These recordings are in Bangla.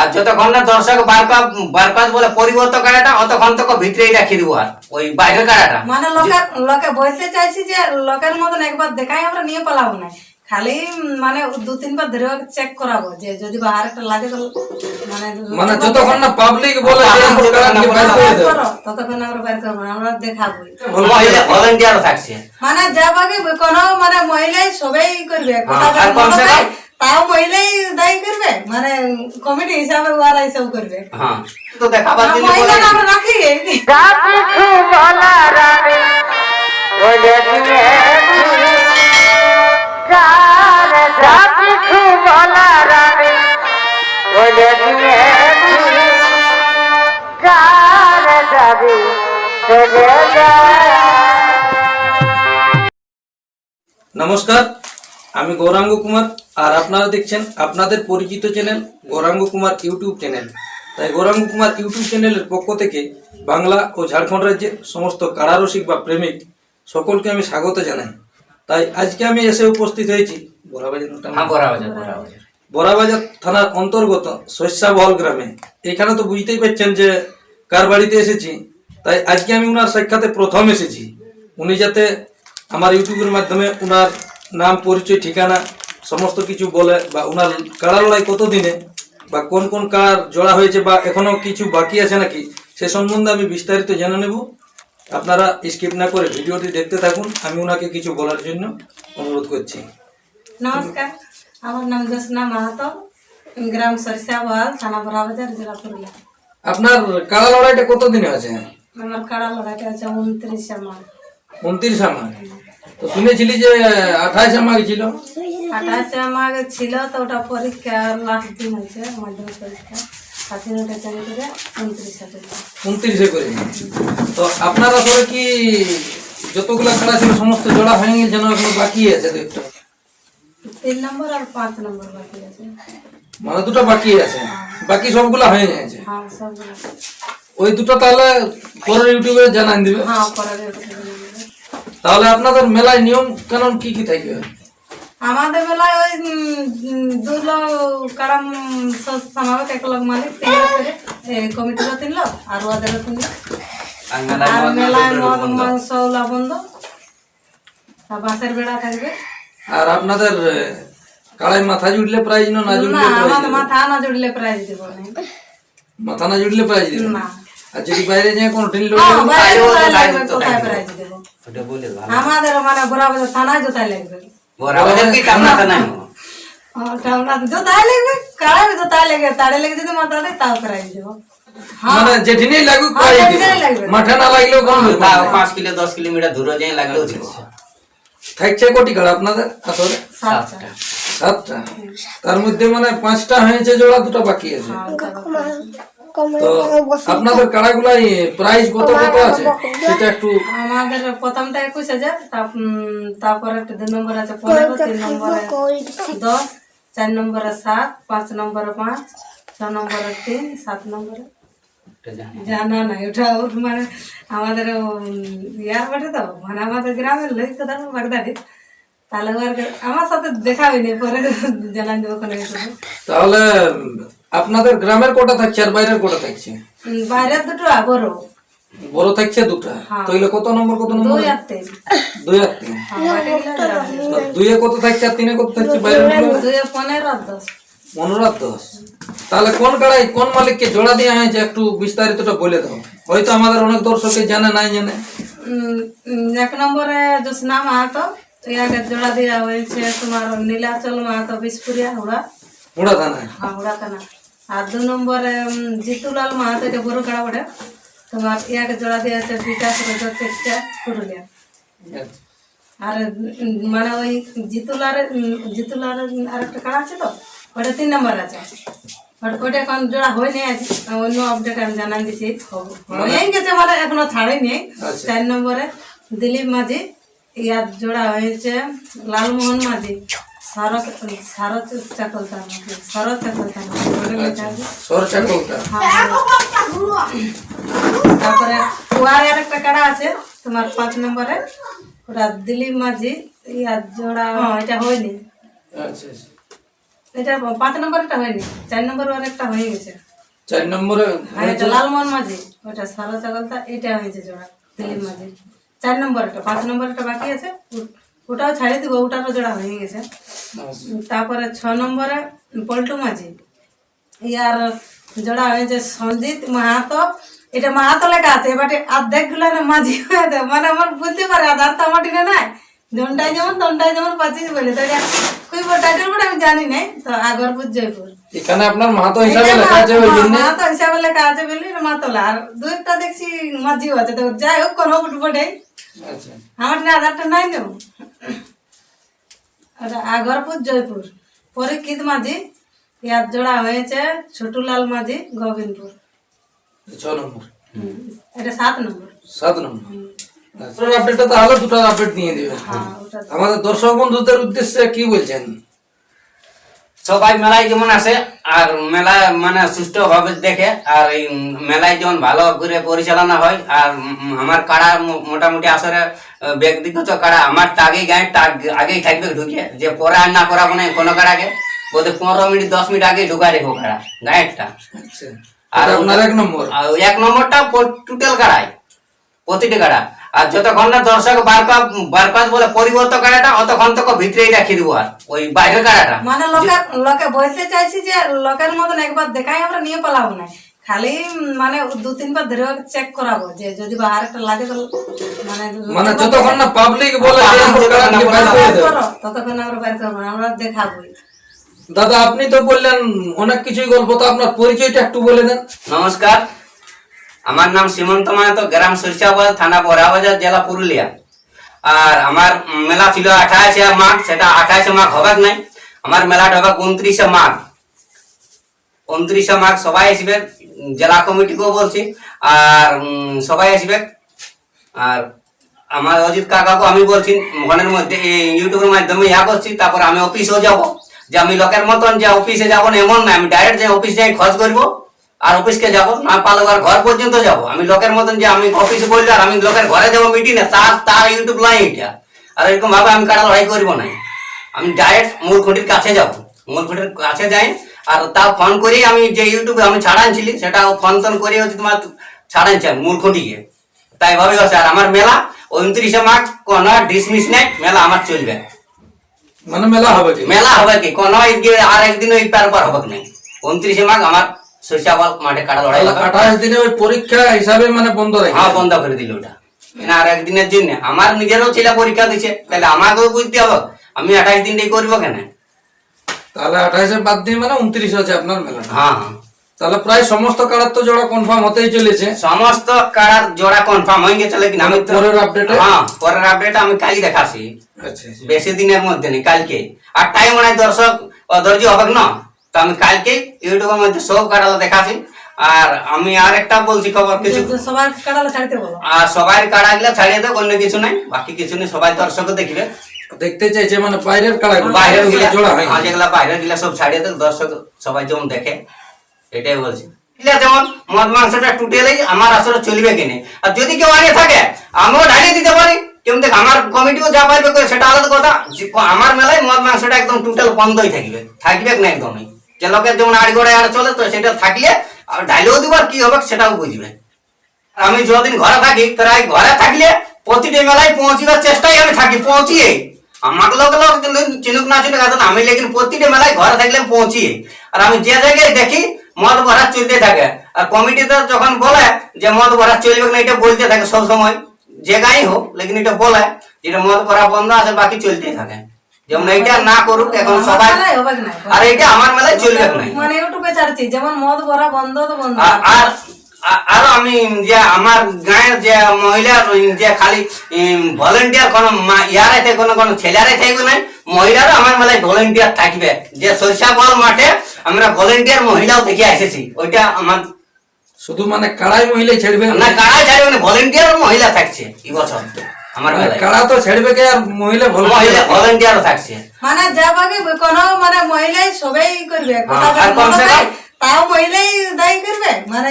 আর যতক্ষণ না দর্শক বারপাস বারপাস বলে পরিবর্তন অতক্ষণ তক ভিতরেই রাখি দিব আর ওই বাইরের কাড়াটা মানে লোকের লোকে বলতে চাইছি যে লোকের মতন একবার দেখাই আমরা নিয়ে পালাবো না। খালি মানে দু তিনবার ধরে চেক করাবো যে যদি বাহার একটা লাগে তো মানে মানে যতক্ষণ না পাবলিক বলে যে ততক্ষণ আমরা বাইর করব আমরা দেখাবো থাকছে। মানে যাবাকে কোনো মানে মহিলাই সবাই করবে। তাও মহিলাই দায়ী করবে? মানে কমিটি হিসাবে ওরা এইসব করবে। হ্যাঁ। তো দেখাবার বলে- নমস্কার। আমি গৌরাঙ্গ কুমার আর আপনারা দেখছেন আপনাদের পরিচিত channel Gaurang Kumar YouTube channel. তাই গৌরাঙ্গ কুমার ইউটিউব চ্যানেলের পক্ষ থেকে বাংলা ও ঝাড়খণ্ড রাজ্যের সমস্ত কারারসিক বা প্রেমিক সকলকে আমি স্বাগত জানাই। তাই আজকে আমি এসে উপস্থিত হয়েছি বরাবাজার হ্যাঁ বড়াবাজার থানার অন্তর্গত শস্যাবহল গ্রামে। এখানে তো বুঝতেই পারছেন যে কার বাড়িতে এসেছি। তাই আজকে আমি উনার সাক্ষাতে প্রথম এসেছি। উনি যাতে আমার ইউটিউবের মাধ্যমে উনার নাম পরিচয় ঠিকানা সমস্ত কিছু বলে বা ওনার কাড়া লড়াই কত দিনে বা কোন কোন কার জোড়া হয়েছে বা এখনও কিছু বাকি আছে নাকি সে সম্বন্ধে আমি বিস্তারিত জেনে নেব। আপনারা স্কিপ না করে ভিডিওটি দেখতে থাকুন আমি ওনাকে কিছু বলার জন্য অনুরোধ করছি। নমস্কার আমার নাম জোসনা মাহাতো গ্রাম সরিষাবাল থানা বড়াবাজার জেলা পুরুলিয়া। আপনার কাড়া লড়াইটা কত দিনে আছে? আমার কাড়া লড়াইটা আছে উনত্রিশে মাস উনত্রিশ তো শুনেছিলি যে আঠাইশ আমার ছিল? আঠাশে মাঘ ছিল তো ওটা পরীক্ষা লাস্ট দিন হয়েছে মাধ্যমিক পরীক্ষা। উনত্রিশে করে। তো আপনার কি যতগুলা খেলা ছিল সমস্ত জোড়া হয়ে গেছে যেন এখনও বাকি আছে তিন নম্বর আর পাঁচ নম্বর বাকি আছে। মানে দুটো বাকি আছে? বাকি সবগুলা হয়ে গেছে? হ্যাঁ ওই দুটো তাহলে পরের ইউটিউবে জানান দিবে। হ্যাঁ। তাহলে আপনাদের মেলায় নিয়ম কানুন কি কি থাকবে আমাদের বেলায় ওই উম, কারাম সমাবেশ এক লোক মালিক তিন লোক কমিটিরও তিন লোক আর ওদেরও তিন লোক। আর মেলায় মদ মেলায়। মাংস বন্ধ। বেড়া থাকবে। আর আপনাদের আহ, মাথা জুড়লে প্রাইজ না না জুড়লে প্রাইজ মাথা না জুড়লে প্রাইজ দিব না। মাথা না জুড়লে প্রাইজ দিবে? না। আর যদি বাইরে যায় কোনো টিন লোক। প্রাইজ দেবো? ওটা বলে ভালো আমাদের মানে বরাবর থানায় জোতায় লাগবে বরাবর কি কামনাটা নাই ওটা আমরা জোতায় লাগবে কারায় জোতায় লাগবে তাড়ে লেগে যদি মাথা দেয় তাও প্রাইজ দেবো হ্যাঁ মানে যেদিনেই লাগুক হ্যাঁ, প্রাইজ যেদিনেই দিবে লাগবে। মাঠে না লাগলেও কোনো ব্যাপার তাও না। পাঁচ কিলো দশ কিলোমিটার দূরে যাই লাগলেও চলছে থাকছে কোটি কাড়া আপনাদের আসলে সাতটা সাতটা সাতটা তার মধ্যে মানে পাঁচটা হয়েছে জোড়া দুটো বাকি আছে তো আপনাদের কাড়াগুলাই প্রাইস কত কত আছে? সেটা একটু আমাদের প্রথমটা একুশ হাজার তারপরে একটা দুই নম্বর আছে পনেরো তিন নম্বরে দশ চার নম্বরে সাত পাঁচ নম্বরে পাঁচ ছ নম্বরে তিন সাত নম্বরে জানি। জানা নাই ওটা ওর মানে আমাদের ইয়ার বাটে তো মানে আমাদের গ্রামের লোক তো কথা বাগদাদি। তাহলে আমার সাথে দেখা হয়নি পরে জানান দেবো কোনো তাহলে আপনাদের গ্রামের কোটা থাকছে আর বাইরের কোটা থাকছে? বাইরের দুটো বড়। বড় থাকছে দুটা? তাইলে কত নম্বর কত নম্বর? দুই আর তিন। দুই আর তিন। হ্যাঁ, দুইয়ে কত থাকছে আর তিনে কত থাকছে বাইরেরগুলো? দুই পনেরো আর দশ। পনেরো আর দশ। তাহলে কোন কাড়াই কোন মালিককে জোড়া দেওয়া হয়েছে একটু বিস্তারিতটা বলে দাও। হয়তো আমাদের অনেক দর্শকে জানে নাই জানে। এক নম্বরে জোসনা মাহাতো ইয়াকে জোড়া দেওয়া হয়েছে তোমার নীলাচল মাহাতো বিসপুরিয়া হুড়া থানায় হ্যাঁ হুড়া থানা আর দু নম্বরে জিতুলাল মাহাতো এটা বড় কাড়া বটে। তোমার ইয়াকে জোড়া দেওয়া আছে বিকাশ রজত চেষ্টা পুরুলিয়া আর মানে ওই জিতুলার উম, আর একটা কাড়া আছে তো ওটা তিন নম্বর আছে। ওটা- ওটা এখন জোড়া হয়নি আছে অন্য আপডেট আমি জানান দিছি। হয়ে গেছে মানে এখনও ছাড়েনি আচ্ছা। চার নম্বরে দিলীপ মাঝি ইয়ার জোড়া হয়েছে লালমোহন মাঝি। আছে সর চাকলটা হ্যাঁ, তারপরে কুয়ার আর একটা কাড়া আছে তোমার পাঁচ নম্বরে। ওটা দিলীপ মাঝি ইয়ার জোড়া হ্যাঁ এটা হয়নি। আচ্ছা আচ্ছা। এটা পাঁচ নম্বরটা হয়নি চার নম্বর ওর একটা হয়ে গেছে। চার নম্বরে আর এটা লালমোহন মাঝি ওটা সারা চাগলতা এটা হয়েছে জোড়া দিলীপ মাঝি চার নম্বরটা পাঁচ নম্বরটা বাকি আছে ওটাও ছাড়িয়ে দিব ওটারও জোড়া হয়ে গেছে। তারপরে ছ নম্বরে পল্টু মাঝি। ইয়ার জোড়া হয়েছে সঞ্জিত মাহাতো এটা মাহাতো লেখা আছে এবারে অর্ধেকগুলো না মাঝি হয়েছে মানে আমার বুঝতে পারে আধার তো আমার টিনে নাই। জনটাই যেমন তনটাই যেমন পাচ্ছিস বলে তো এটা কই টাইটেল বলে আমি জানি নাই তো আগরপুর জয়পুর এখানে আপনার মাহাতো হিসাবে লেখা আছে ওই জন্য মাহাতো হিসাবে লেখা আছে বলি মাতলা আর দু একটা দেখছি মাঝিও আছে তো যাই হোক কোনো বটে আমার আধারটা নাই নেও আগরপুর জয়পুর। পরীক্ষিত মাঝি? ইয়ার জোড়া হয়েছে ছোটুলাল মাঝি গোবিন্দপুর। ছ নম্বর। এটা সাত নম্বর। সাত নম্বর। আপডেটটা তাহলে দুটো আপডেট নিয়ে দিবেন হ্যাঁ আমাদের দর্শক বন্ধুদের উদ্দেশ্যে কি বলছেন? সবাই মেলায় যেমন আসে আর মেলা মানে সুষ্ঠুভাবে দেখে আর এই মেলায় যেমন ভালো করে পরিচালনা হয় আর আমার কাড়া মোটামুটি আসরে আহ, ব্যক্তিগত কাড়া আমার আগেই গায়ে তাগ আগেই থাকবে ঢুকে যে পরে আর না করাবো না কোনো কাড়াকে বলতে পনেরো মিনিট দশ মিনিট আগে ঢুকা রেখো কাড়া গায়েরটা। আচ্ছা। আর এক নম্বর। এক নম্বরটা টোটাল কাড়াই প্রতিটি কাড়া। আর যতক্ষণ না দর্শক বারপাত বারপাত বলে পরিবর্তন কাড়াটা অতক্ষণ তক ভিতরেই রাখি দিব আর ওই বাইরের কাড়াটা মানে লোকে লোকে বসে চাইছি যে লোকের মতন একবার দেখাই আমরা নিয়ে পালাবো না। খালি মানে দু তিনবার ধরে চেক করাবো যে যদি বাহার একটা লাগে তো মানে মানে যতক্ষণ না পাবলিক বলে বাইর বাইর। করো, ততক্ষণ আমরা বাইর করব আমরা দেখাবোই। দাদা আপনি তো বললেন অনেক কিছুই গল্প তো আপনার পরিচয়টা একটু বলে দেন। নমস্কার আমার নাম সীমন্ত মাহাতো গ্রাম সরিষাবাদ থানা বড়াবাজার, জেলা পুরুলিয়া। আর আমার মেলা ছিল আঠাশে মাঘ, সেটা আঠাশে মাঘ হবে নাই। আমার মেলাটা হবে উনত্রিশে মাঘ। উনত্রিশে মাঘ সবাই আসবে, জেলা কমিটিকেও বলছি, আর সবাই আসবে। আর আমার অজিত কাকাকে আমি বলছি ফোনের মধ্যে ইউটিউবের মাধ্যমে ইয়া করছি, তারপর আমি অফিসেও যাব। যে আমি লোকের মতন যে অফিসে যাব না, এমন না, আমি ডাইরেক্ট যে অফিস যাই খোঁজ করব। আর অফিসকে যাব? না পালো আর ঘর পর্যন্ত যাব। আমি লোকের মতন যে আমি অফিসে বললে আর আমি লোকের ঘরে যাব মিটিংয়ে তার তার ইউটিউব লাই এটা। আর এরকম ভাবে আমি কাটা লড়াই করব না। আমি ডাইরেক্ট মূল খুঁটির কাছে যাব। মূল খুঁটির কাছে যাই আর তা ফোন করে আমি যে ইউটিউবে আমি ছাড়ানছিলি সেটা ফোন টোন করে হচ্ছে তোমার ছাড়ানছি আমি মূল খুঁটিকে তাই ভাবে আছে আর আমার মেলা উনত্রিশে মার্চ কোন ডিসমিস নাই মেলা আমার চলবে। মানে মেলা হবে কি? মেলা হবে কি? কোন আর একদিন ওই পার পার হবে নাই। উনত্রিশে মার্চ আমার সরিষাবাল মাঠে কাটা লড়াই আঠাশ দিনে ওই পরীক্ষা হিসাবে মানে বন্ধ রাখি হ্যাঁ বন্ধ করে দিল ওটা। না আর একদিনের জন্য। আমার নিজেরও ছেলে পরীক্ষা দিছে। তাহলে আমাকেও বুঝতে হবে। আমি আঠাশ দিনটাই করব কেন? তাহলে আঠাশে বাদ দিয়ে মানে উনত্রিশ আছে আপনার মেলাটা। হ্যাঁ। হ্যাঁ তাহলে প্রায় সমস্ত কাড়ার তো জোড়া কনফার্ম হতেই চলেছে। সমস্ত কাড়ার জোড়া কনফার্ম হয়ে গেছে লেকিন আমি পরের আপডেটে হ্যাঁ পরের আপডেট আমি কালই দেখাছি আচ্ছা আচ্ছা। বেশি দিনের মধ্যে নেই কালকে। আর টাইম হয় দর্শক অধৈর্য হবে না? তো আমি কালকে ইউটিউবের মধ্যে সব কাটালো দেখাছি আর আমি আর একটা বলছি খবর কিছু সবার কাটালে ছাড়তে বলো আর সবাই কাড়া গিলা ছাড়িয়ে দেব অন্য কিছু নাই। বাকি কিছু নেই সবাই দর্শক দেখবে। দেখতে চাইছে মানে বাইরের কাড়া বাইরের গিলা জোড়া হয় হ্যাঁ যেগুলা বাইরের গিলা সব ছাড়িয়ে দেব দর্শক সবাই যেমন দেখে এটাই বলছি। এগুলা যেমন মদ মাংসটা টুটেলেই আমার আসলে চলবে কিনে আর যদি কেউ আগে থাকে আমিও ঢালিয়ে দিতে পারি। কেমন দেখ আমার কমিটিও যা পারবে সেটা আলাদা কথা। আমার মেলায় মদ মাংসটা একদম টোটাল বন্ধই থাকবে। থাকবে না একদমই? যে লোকের যেমন গড়ে আর চলে তো সেটা থাকলে আর ঢালিয়েও দিবার কি হবে সেটাও বুঝবে। আমি যতদিন ঘরে থাকি, প্রায় ঘরে থাকলে প্রতিটি মেলায় পৌঁছিবার চেষ্টাই আমি থাকি, পৌঁছিয়ে। আমার লোক লোক চিনুক না চিনুক আসলে আমি লেকিন প্রতিটি মেলায় ঘরে থাকলে পৌঁছিয়ে। আর আমি যে জায়গায় দেখি, মদ ভরা চলতে থাকে। আর কমিটিতে যখন বলে যে মদ ভরা চলবে না এটা বলতে থাকে সব সময় যে গাই হোক, লেকিন এটা বলে, যেটা মদ ভরা বন্ধ আছে, বাকি চলতেই থাকে। যেমন এইটা না করুক এখন সবাই না আর এইটা আমার মেলায় চলবে না মানে ইউটিউবে ছাড়ছি যেমন মদ ভরা বন্ধ তো বন্ধ। আর আর আমি যে আমার গাঁয়ের যে মহিলা যে খালি ভলেন্টিয়ার কোন ইয়ারে কোন কোন ছেলেরাই থাকবে নাই মহিলারও আমার মেলায় ভলেন্টিয়ার থাকবে। যে সরিষা বল মাঠে আমরা ভলেন্টিয়ার মহিলাও দেখে এসেছি ওইটা আমার শুধু মানে কাড়াই মহিলাই ছাড়বে? না কারাই ছাড়বে না ভলেন্টিয়ার মহিলা থাকছে এই বছর। আমার কাড়া তো ছাড়বে কে আর মহিলা ভালো মহিলা থাকছে। মানে যা বাকি কোনো মানে মহিলাই সবাই করবে। আর কমসে কম- তাও মহিলাই দায়ী করবে? মানে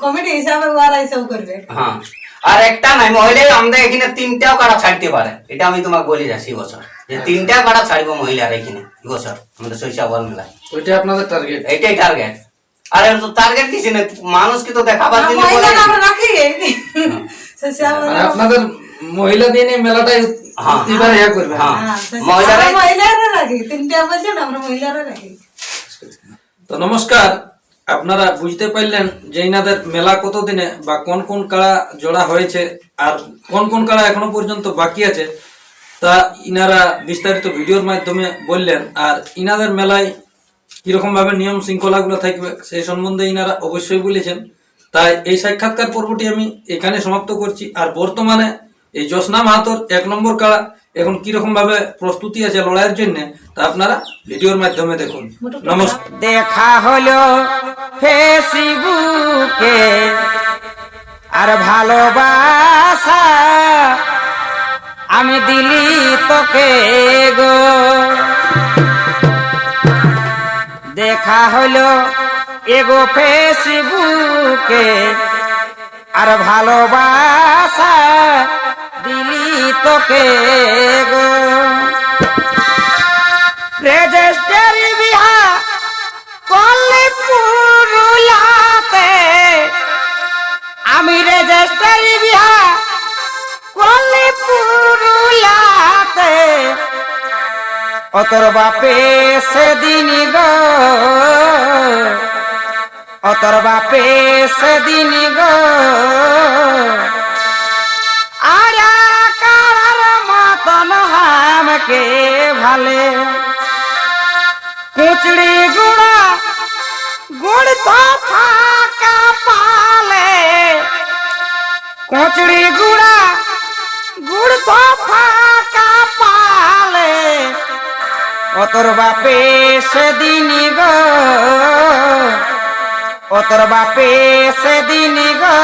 কমিটি হিসাবে ওরা এসব করবে। হ্যাঁ। আর একটা নাই মহিলাই আমাদের এখানে তিনটাও কারা ছাড়তে পারে। এটা আমি তোমাকে বলে যাচ্ছি বছর। যে তিনটা কাড়া ছাড়বো মহিলার এখানে বছর। আমাদের সরিষা মেলায় ওইটা আপনাদের টার্গেট এইটাই টার্গেট আর তো টার্গেট কিছু নেই মানুষকে তো দেখাবার জন্য শ্যামল মানে আপনাদের মহিলা দিয়ে নিয়ে মেলাটাই হ্যাঁ। এবার ইয়া করবে। হ্যাঁ। হ্যাঁ, সে- মহিলারাই আমরা মহিলারা রাখি তিনটা বলছে আমরা মহিলারা রাখি। তো নমস্কার আপনারা বুঝতে পারলেন যে ইনাদের মেলা কত দিনে বা কোন কোন কাড়া জোড়া হয়েছে আর কোন কোন কাড়া এখনও পর্যন্ত বাকি আছে। তা ইনারা বিস্তারিত ভিডিওর মাধ্যমে বললেন আর ইনাদের মেলায় কীরকম ভাবে নিয়ম শৃঙ্খলাগুলো থাকবে সেই সম্বন্ধে ইনারা অবশ্যই বলেছেন। তাই এই সাক্ষাৎকার পর্বটি আমি এখানে সমাপ্ত করছি। আর বর্তমানে এই জোসনা মাহাতোর এক নম্বর কাড়া এখন কীরকম ভাবে প্রস্তুতি আছে লড়াইয়ের জন্য তা আপনারা ভিডিওর মাধ্যমে দেখুন। নমস্কার। দেখা হলো ফেসবুকে আর ভালোবাসা আমি দিলি তোকে গো। দেখা হলো এগো ফেসবুকে আর ভালোবাসা দিলি তোকে গো। রেজিস্টারি বিহা করলে পুরুলাতে। আমি রেজিস্টারি বিহা করলে পুরুলাতে। অতর বাপে সেদিন গো। অতর বাপে সেদিন গো। হামকে ভালে? কুচড়ি গুড়া, গুড় তো ফাঁকা পালে। কুচড়ি গুড়া, গুড় তো ফাঁকা পালে। অতর বাপে সেদিন গো অতর বাপে সেদিন গো।